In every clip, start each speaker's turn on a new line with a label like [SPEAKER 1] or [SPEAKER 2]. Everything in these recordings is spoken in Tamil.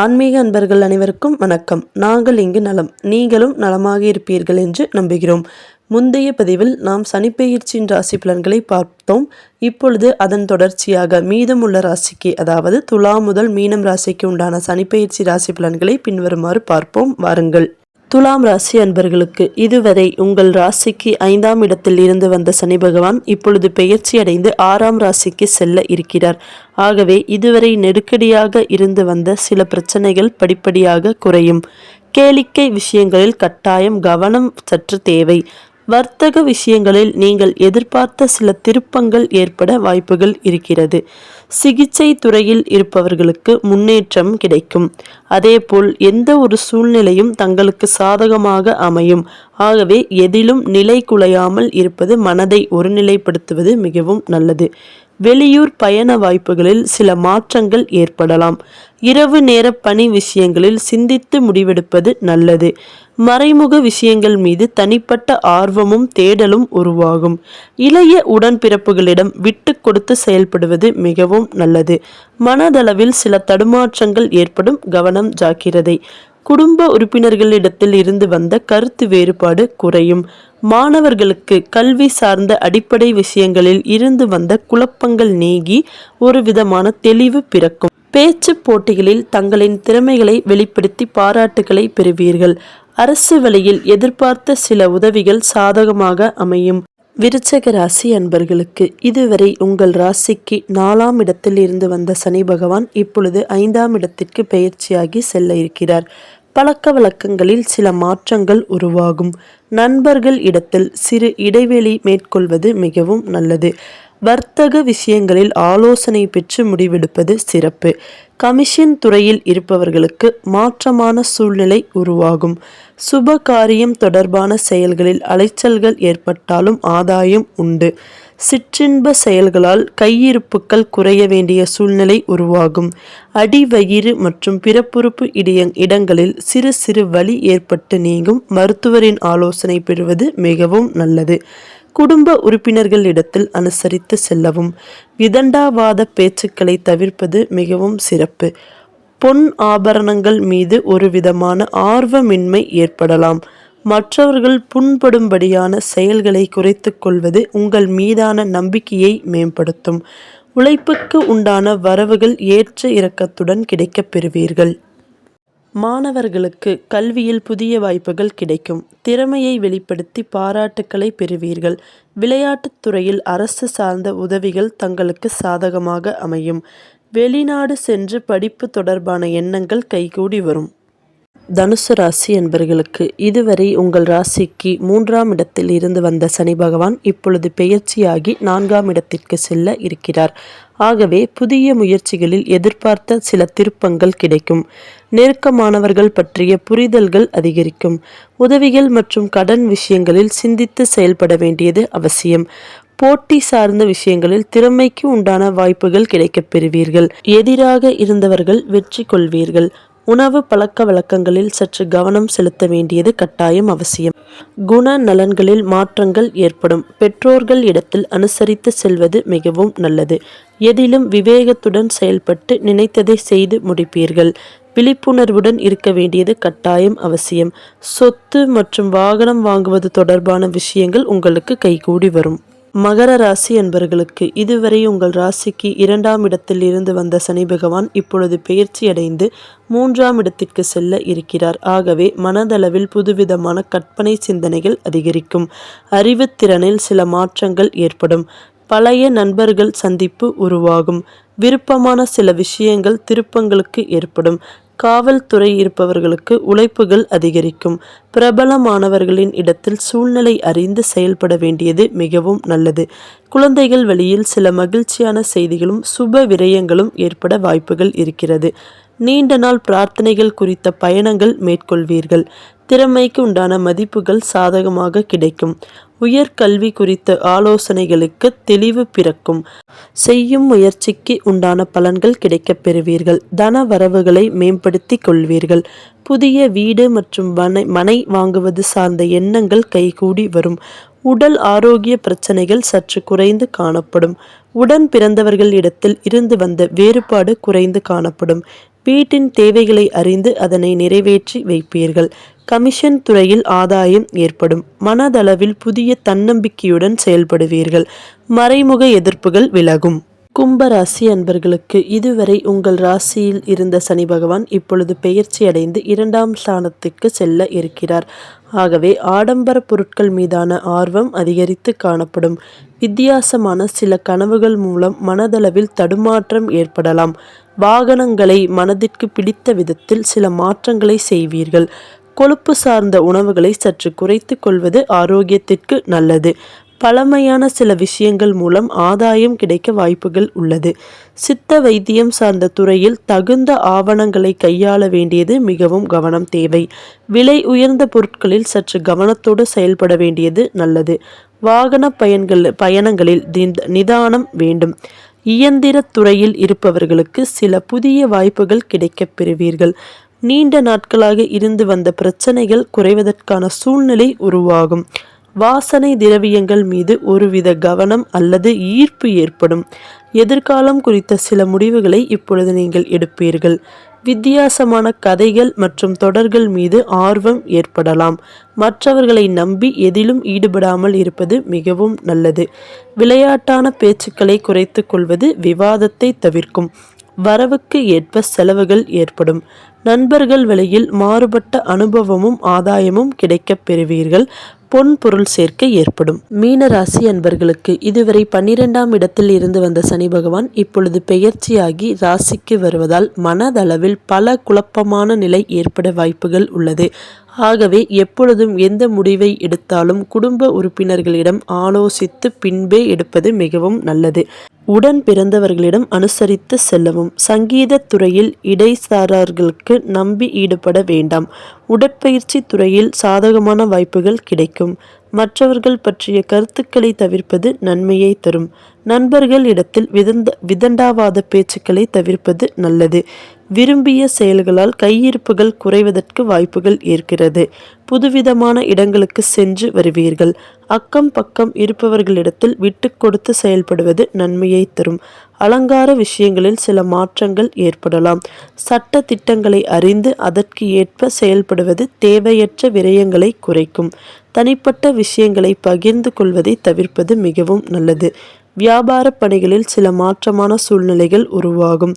[SPEAKER 1] ஆன்மீக அன்பர்கள் அனைவருக்கும் வணக்கம். நாங்கள் இங்கு நலம் நீங்களும் நலமாக இருப்பீர்கள் என்று நம்புகிறோம். முந்தைய பதிவில் நாம் சனிப்பெயர்ச்சியின் ராசி பலன்களை பார்த்தோம். இப்பொழுது அதன் தொடர்ச்சியாக மீதமுள்ள ராசிக்கு அதாவது துலா முதல் மீனம் ராசிக்கு உண்டான சனிப்பெயர்ச்சி ராசி பலன்களை பின்வருமாறு பார்ப்போம். வாருங்கள். துலாம் ராசி அன்பர்களுக்கு இதுவரை உங்கள் ராசிக்கு ஐந்தாம் இடத்தில் இருந்து வந்த சனி பகவான் இப்பொழுது பெயர்ச்சி அடைந்து ஆறாம் ராசிக்கு செல்ல இருக்கிறார். ஆகவே இதுவரை நெருக்கடியாக இருந்து வந்த சில பிரச்சனைகள் படிப்படியாக குறையும். கேளிக்கை விஷயங்களில் கட்டாயம் கவனம் சற்று தேவை. வர்த்தக விஷயங்களில் நீங்கள் எதிர்பார்த்த சில திருப்பங்கள் ஏற்பட வாய்ப்புகள் இருக்கிறது. சிகிச்சை துறையில் இருப்பவர்களுக்கு முன்னேற்றம் கிடைக்கும். அதேபோல் எந்த ஒரு சூழ்நிலையும் தங்களுக்கு சாதகமாக அமையும். ஆகவே எதிலும் நிலை குலையாமல் இருப்பது மனதை ஒருநிலைப்படுத்துவது மிகவும் நல்லது. வெளியூர் பயண வாய்ப்புகளில் சில மாற்றங்கள் ஏற்படலாம். இரவு நேர பணி விஷயங்களில் சிந்தித்து முடிவெடுப்பது நல்லது. மறைமுக விஷயங்கள் மீது தனிப்பட்ட ஆர்வமும் தேடலும் உருவாகும். இளைய உடன்பிறப்புகளிடம் விட்டு கொடுத்து செயல்படுவது மிகவும் நல்லது. மனதளவில் சில தடுமாற்றங்கள் ஏற்படும் கவனம் ஜாக்கிரதை. குடும்ப உறுப்பினர்களிடத்தில் இருந்து வந்த கருத்து வேறுபாடு குறையும். மாணவர்களுக்கு கல்வி சார்ந்த அடிப்படை விஷயங்களில் இருந்து வந்த குழப்பங்கள் நீங்கி ஒரு விதமான தெளிவு பிறக்கும். பேச்சு போட்டிகளில் தங்களின் திறமைகளை வெளிப்படுத்தி பாராட்டுகளை பெறுவீர்கள். அரசு வழியில் எதிர்பார்த்த சில உதவிகள் சாதகமாக அமையும். விருச்சக ராசி அன்பர்களுக்கு இதுவரை உங்கள் ராசிக்கு நாலாம் இடத்தில் இருந்து வந்த சனி பகவான் இப்பொழுது ஐந்தாம் இடத்திற்கு பயிற்சியாகி செல்ல இருக்கிறார். பழக்க வழக்கங்களில் சில மாற்றங்கள் உருவாகும். நண்பர்கள் இடத்தில் சிறு இடைவெளி மேற்கொள்வது மிகவும் நல்லது. வர்த்தக விஷயங்களில் ஆலோசனை பெற்று முடிவெடுப்பது சிறப்பு. கமிஷன் துறையில் இருப்பவர்களுக்கு மாற்றமான சூழ்நிலை உருவாகும். சுப காரியம் தொடர்பான செயல்களில் அலைச்சல்கள் ஏற்பட்டாலும் ஆதாயம் உண்டு. சிற்றின்ப செயல்களால் கையிருப்புகள் குறைய வேண்டிய சூழ்நிலை உருவாகும். அடிவயிறு மற்றும் பிறப்புறுப்பு இடிய இடங்களில் சிறு சிறு வலி ஏற்பட்டு நீங்கும் மருத்துவரின் ஆலோசனை பெறுவது மிகவும் நல்லது. குடும்ப உறுப்பினர்களிடத்தில் அனுசரித்து செல்லவும். விதண்டாவாத பேச்சுக்களை தவிர்ப்பது மிகவும் சிறப்பு. பொன் ஆபரணங்கள் மீது ஒரு விதமான ஆர்வமின்மை ஏற்படலாம். மற்றவர்கள் புண்படும்படியான செயல்களை குறைத்து கொள்வது உங்கள் மீதான நம்பிக்கையை மேம்படுத்தும். உழைப்புக்கு உண்டான வரவுகள் ஏற்ற இறக்கத்துடன் கிடைக்கப் பெறுவீர்கள். மாணவர்களுக்கு கல்வியில் புதிய வாய்ப்புகள் கிடைக்கும். திறமையை வெளிப்படுத்தி பாராட்டுக்களை பெறுவீர்கள். விளையாட்டுத் துறையில் அரசு சார்ந்த உதவிகள் தங்களுக்கு சாதகமாக அமையும். வெளிநாடு சென்று படிப்பு தொடர்பான எண்ணங்கள் கைகூடி வரும். தனுசு ராசி என்பர்களுக்கு இதுவரை உங்கள் ராசிக்கு மூன்றாம் இடத்தில் இருந்து வந்த சனி பகவான் இப்பொழுது பெயர்ச்சியாகி நான்காம் இடத்திற்கு செல்ல இருக்கிறார். ஆகவே புதிய முயற்சிகளில் எதிர்பார்த்த சில திருப்பங்கள் கிடைக்கும். நெருக்கமானவர்கள் பற்றிய புரிதல்கள் அதிகரிக்கும். உதவிகள் மற்றும் கடன் விஷயங்களில் சிந்தித்து செயல்பட வேண்டியது அவசியம். போட்டி சார்ந்த விஷயங்களில் திறமைக்கு உண்டான வாய்ப்புகள் கிடைக்கப் பெறுவீர்கள். எதிராக இருந்தவர்கள் வெற்றி கொள்வீர்கள். உணவு பழக்க வழக்கங்களில் சற்று கவனம் செலுத்த வேண்டியது கட்டாயம் அவசியம். குண நலன்களில் மாற்றங்கள் ஏற்படும். பெற்றோர்கள் இடத்தில் அனுசரித்து செல்வது மிகவும் நல்லது. எதிலும் விவேகத்துடன் செயல்பட்டு நினைத்ததை செய்து முடிப்பீர்கள். விழிப்புணர்வுடன் இருக்க வேண்டியது கட்டாயம் அவசியம். சொத்து மற்றும் வாகனம் வாங்குவது தொடர்பான விஷயங்கள் உங்களுக்கு கைகூடி வரும். மகர ராசி என்பர்களுக்கு இதுவரை உங்கள் ராசிக்கு இரண்டாம் இடத்தில் இருந்து வந்த சனி பகவான் இப்பொழுது பெயர்ச்சி அடைந்து மூன்றாம் இடத்திற்கு செல்ல இருக்கிறார். ஆகவே மனதளவில் புதுவிதமான கற்பனை சிந்தனைகள் அதிகரிக்கும். அறிவுத்திறனில் சில மாற்றங்கள் ஏற்படும். பழைய நண்பர்கள் சந்திப்பு உருவாகும். விருப்பமான சில விஷயங்கள் திருப்பங்களுக்கு ஏற்படும். காவல்துறை இருப்பவர்களுக்கு உழைப்புகள் அதிகரிக்கும். பிரபலமானவர்களின் இடத்தில் சூழ்நிலை அறிந்து செயல்பட வேண்டியது மிகவும் நல்லது. குழந்தைகள் வழியில் சில மகிழ்ச்சியான செய்திகளும் சுப விரயங்களும் ஏற்பட வாய்ப்புகள் இருக்கிறது. நீண்ட நாள் பிரார்த்தனைகள் குறித்த பயணங்கள் மேற்கொள்வீர்கள். திறமைக்கு உண்டான மதிப்புகள் சாதகமாக கிடைக்கும். உயர்கல்வி குறித்த ஆலோசனைகளுக்கு தெளிவு பிறக்கும். செய்யும் முயற்சிக்கு உண்டான பலன்கள் கிடைக்கப் பெறுவீர்கள். தன வரவுகளை மேம்படுத்தி கொள்வீர்கள். புதிய வீடு மற்றும் மனை மனை வாங்குவது சார்ந்த எண்ணங்கள் கைகூடி வரும். உடல் ஆரோக்கிய பிரச்சனைகள் சற்று குறைந்து காணப்படும். உடன் பிறந்தவர்களிடத்தில் இருந்து வந்த வேறுபாடு குறைந்து காணப்படும். வீட்டின் தேவைகளை அறிந்து அதனை நிறைவேற்றி வைப்பீர்கள். கமிஷன் துறையில் ஆதாயம் ஏற்படும். மனதளவில் புதிய தன்னம்பிக்கையுடன் செயல்படுவீர்கள். மறைமுக எதிர்ப்புகள் விலகும். கும்பராசி அன்பர்களுக்கு இதுவரை உங்கள் ராசியில் இருந்த சனி பகவான் இப்பொழுது பெயர்ச்சி அடைந்து இரண்டாம் ஸ்தானத்துக்கு செல்ல இருக்கிறார். ஆகவே ஆடம்பர பொருட்கள் மீதான ஆர்வம் அதிகரித்து காணப்படும். வித்தியாசமான சில கனவுகள் மூலம் மனதளவில் தடுமாற்றம் ஏற்படலாம். வாகனங்களை மனதிற்கு பிடித்த விதத்தில் சில மாற்றங்களை செய்வீர்கள். கொழுப்பு சார்ந்த உணவுகளை சற்று குறைத்து கொள்வது ஆரோக்கியத்திற்கு நல்லது. பழமையான சில விஷயங்கள் மூலம் ஆதாயம் கிடைக்க வாய்ப்புகள் உள்ளது. சித்த வைத்தியம் சார்ந்த துறையில் தகுந்த ஆவணங்களை கையாள வேண்டியது மிகவும் கவனம் தேவை. விலை உயர்ந்த பொருட்களில் சற்று கவனத்தோடு செயல்பட வேண்டியது நல்லது. வாகன பயன்கள் பயணங்களில் நிதானம் வேண்டும். இயந்திர துறையில் இருப்பவர்களுக்கு சில புதிய வாய்ப்புகள் கிடைக்கப் பெறுவீர்கள். நீண்ட நாட்களாக இருந்து வந்த பிரச்சனைகள் குறைவதற்கான சூழ்நிலை உருவாகும். வாசனை திரவியங்கள் மீது ஒருவித கவனம் அல்லது ஈர்ப்பு ஏற்படும். எதிர்காலம் குறித்த சில முடிவுகளை இப்பொழுது நீங்கள் எடுப்பீர்கள். வித்தியாசமான கதைகள் மற்றும் தொடர்கள் மீது ஆர்வம் ஏற்படலாம். மற்றவர்களை நம்பி எதிலும் ஈடுபடாமல் இருப்பது மிகவும் நல்லது. விளையாட்டான பேச்சுக்களை குறைத்து கொள்வது விவாதத்தை தவிர்க்கும். வரவுக்கு ஏற்ப செலவுகள் ஏற்படும். நண்பர்கள் விலையில் மாறுபட்ட அனுபவமும் ஆதாயமும் கிடைக்கப் பெறுவீர்கள். பொன் பொருள் சேர்க்கை ஏற்படும். மீன ராசி அன்பர்களுக்கு இதுவரை பன்னிரெண்டாம் இடத்தில் இருந்து வந்த சனி பகவான் இப்பொழுது பெயர்ச்சியாகி ராசிக்கு வருவதால் மனதளவில் பல குழப்பமான நிலை ஏற்பட வாய்ப்புகள் உள்ளது. ஆகவே எப்பொழுதும் எந்த முடிவை எடுத்தாலும் குடும்ப உறுப்பினர்களிடம் ஆலோசித்து பின்பே எடுப்பது மிகவும் நல்லது. உடன் பிறந்தவர்களிடம் அனுசரித்து செல்லவும். சங்கீத துறையில் இடைசாரர்களுக்கு நம்பி ஈடுபட வேண்டாம். உடற்பயிற்சி துறையில் சாதகமான வாய்ப்புகள் கிடைக்கும். மற்றவர்கள் பற்றிய கருத்துக்களை தவிர்ப்பது நன்மையை தரும். நண்பர்கள் இடத்தில் விதந்த விதண்டாவாத பேச்சுக்களை தவிர்ப்பது நல்லது. விரும்பிய செயல்களால் கையிருப்புகள் குறைவதற்கு வாய்ப்புகள் ஏற்கிறது. புதுவிதமான இடங்களுக்கு சென்று வருவீர்கள். அக்கம் பக்கம் இருப்பவர்களிடத்தில் விட்டு கொடுத்து செயல்படுவது நன்மையை தரும். அலங்கார விஷயங்களில் சில மாற்றங்கள் ஏற்படலாம். சட்ட திட்டங்களை அறிந்து அதற்கு ஏற்ப செயல்படுவது தேவையற்ற விரயங்களை குறைக்கும். தனிப்பட்ட விஷயங்களை பகிர்ந்து கொள்வதை தவிர்ப்பது மிகவும் நல்லது. வியாபார பணிகளில் சில மாற்றமான சூழ்நிலைகள் உருவாகும்.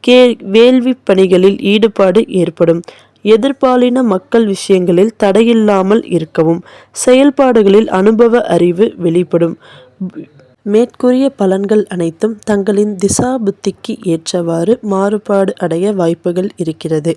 [SPEAKER 1] கே வேள்வி பணிகளில் ஈடுபாடு ஏற்படும். எதிர்பாலின மக்கள் விஷயங்களில் தடையில்லாமல் இருக்கவும் செயல்பாடுகளில் அனுபவ அறிவு வெளிப்படும். மேற்கூறிய பலன்கள் அனைத்தும் தங்களின் திசா புத்திக்கு ஏற்றவாறு மாறுபாடு அடைய வாய்ப்புகள் இருக்கிறது.